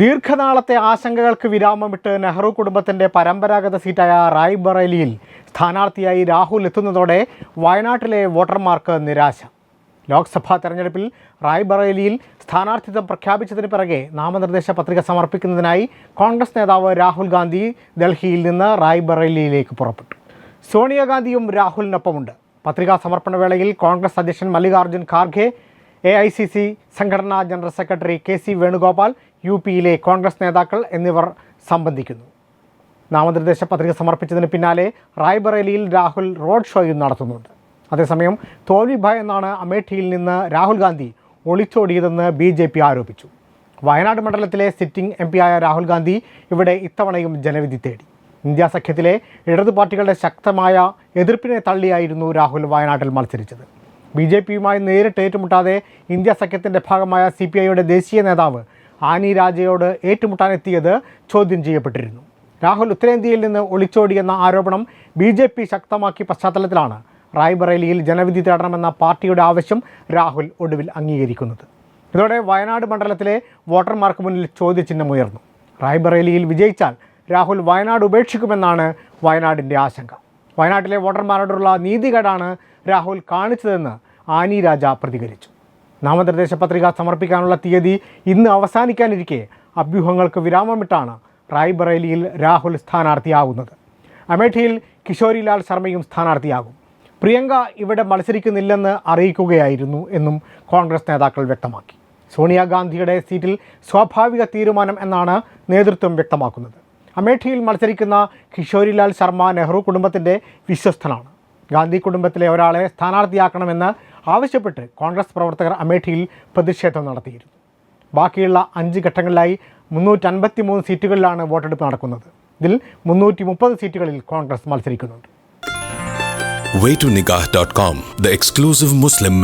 ദീർഘനാളത്തെ ആശങ്കകൾക്ക് വിരാമമിട്ട് നെഹ്റു കുടുംബത്തിന്റെ പരമ്പരാഗത സീറ്റായ റായ്ബറേലിയിൽ സ്ഥാനാർത്ഥിയായി രാഹുൽ എത്തുന്നതോടെ വയനാട്ടിലെ വോട്ടർമാർക്ക് നിരാശ. ലോക്സഭാ തെരഞ്ഞെടുപ്പിൽ റായ്ബറേലിയിൽ സ്ഥാനാർത്ഥിത്വം പ്രഖ്യാപിച്ചതിന് പിറകെ നാമനിർദ്ദേശ പത്രിക സമർപ്പിക്കുന്നതിനായി കോൺഗ്രസ് നേതാവ് രാഹുൽ ഗാന്ധി ഡൽഹിയിൽ നിന്ന് റായ്ബറേലിയിലേക്ക് പുറപ്പെട്ടു. സോണിയാഗാന്ധിയും രാഹുലിനൊപ്പമുണ്ട്. പത്രികാ സമർപ്പണ വേളയിൽ കോൺഗ്രസ് അധ്യക്ഷൻ Mallikarjun Kharge A I C C സംഘടനാ general secretary K C Venugopal U പിയിലെ കോൺഗ്രസ് നേതാക്കൾ എന്നിവർ സംബന്ധിക്കുന്നു. നാമനിർദ്ദേശ പത്രിക സമർപ്പിച്ചതിന് പിന്നാലെ റായ്ബറേലിയിൽ രാഹുൽ റോഡ് ഷോയും നടത്തുന്നുണ്ട്. അതേസമയം തോൽവി ഭയന്നാണ് അമേഠിയിൽ നിന്ന് രാഹുൽ ഗാന്ധി ഒളിച്ചോടിയതെന്ന് ബി ജെ പി ആരോപിച്ചു. വയനാട് മണ്ഡലത്തിലെ സിറ്റിംഗ് എം പിയായ രാഹുൽ ഗാന്ധി ഇവിടെ ഇത്തവണയും ജനവിധി തേടി. ഇന്ത്യ സഖ്യത്തിലെ ഇടതു പാർട്ടികളുടെ ശക്തമായ എതിർപ്പിനെ തള്ളിയായിരുന്നു രാഹുൽ വയനാട്ടിൽ മത്സരിച്ചത്. ബി ജെ പിയുമായി നേരിട്ട് ഏറ്റുമുട്ടാതെ ഇന്ത്യ സഖ്യത്തിന്റെ ഭാഗമായ സി പി ഐയുടെ ദേശീയ നേതാവ് ആനി രാജയോട് ഏറ്റുമുട്ടാനെത്തിയത് ചോദ്യം ചെയ്യപ്പെട്ടിരുന്നു. രാഹുൽ ഉത്തരേന്ത്യയിൽ നിന്ന് ഒളിച്ചോടിയെന്ന ആരോപണം ബി ജെ പി ശക്തമാക്കിയ പശ്ചാത്തലത്തിലാണ് റായ്ബറേലിയിൽ ജനവിധി തേടണമെന്ന പാർട്ടിയുടെ ആവശ്യം രാഹുൽ ഒടുവിൽ അംഗീകരിക്കുന്നത്. ഇതോടെ വയനാട് മണ്ഡലത്തിലെ വോട്ടർമാർക്ക് മുന്നിൽ ചോദ്യചിഹ്നമുയർന്നു. റായ്ബറേലിയിൽ വിജയിച്ചാൽ രാഹുൽ വയനാട് ഉപേക്ഷിക്കുമെന്നാണ് വയനാടിന്റെ ആശങ്ക. വയനാട്ടിലെ വോട്ടർമാരോടുള്ള നീതികേടാണ് രാഹുൽ കാണിച്ചതെന്ന് ആനി രാജ പ്രതികരിച്ചു. നാമനിർദ്ദേശ പത്രിക സമർപ്പിക്കാനുള്ള തീയതി ഇന്ന് അവസാനിക്കാനിരിക്കെ അഭ്യൂഹങ്ങൾക്ക് വിരാമമിട്ടാണ് റായ്ബറേലിയിൽ രാഹുൽ സ്ഥാനാർത്ഥിയാകുന്നത് അമേഠിയിൽ കിഷോരിലാൽ ശർമ്മയും സ്ഥാനാർത്ഥിയാകും. പ്രിയങ്ക ഇവിടെ മത്സരിക്കുന്നില്ലെന്ന് അറിയിക്കുകയായിരുന്നു എന്നും കോൺഗ്രസ് നേതാക്കൾ വ്യക്തമാക്കി. സോണിയാഗാന്ധിയുടെ സീറ്റിൽ സ്വാഭാവിക തീരുമാനം എന്നാണ് നേതൃത്വം വ്യക്തമാക്കുന്നത്. അമേഠിയിൽ മത്സരിക്കുന്ന കിഷോരിലാൽ ശർമ്മ നെഹ്റു കുടുംബത്തിന്റെ വിശ്വസ്തനാണ്. ഗാന്ധി കുടുംബത്തിലെ ഒരാളെ സ്ഥാനാർത്ഥിയാക്കണമെന്ന് ആവശ്യപ്പെട്ട് കോൺഗ്രസ് പ്രവർത്തകർ അമേഠിയിൽ പ്രതിഷേധം നടത്തിയിരുന്നു. ബാക്കിയുള്ള അഞ്ച് ഘട്ടങ്ങളിലായി മുന്നൂറ്റൻപത്തി മൂന്ന് സീറ്റുകളിലാണ് വോട്ടെടുപ്പ് നടക്കുന്നത്. ഇതിൽ മുന്നൂറ്റി മുപ്പത് സീറ്റുകളിൽ കോൺഗ്രസ് മത്സരിക്കുന്നുണ്ട്. Waytonikah.com, the exclusive Muslim.